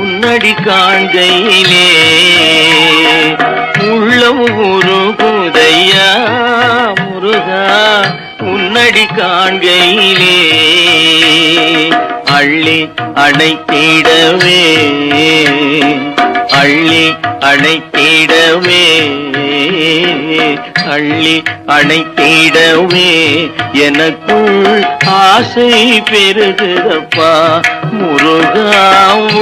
உன்னடி காண்கையிலே உள்ளம் ஒரு புதையா முருகா உன்னடி காண்கையிலே அள்ளி அணைத்திடவே. அள்ளி அணைத்திடவே. அள்ளி அணைத்திடவே. எனக்குள் ஆசை பெருகுதப்பா முருகாவும்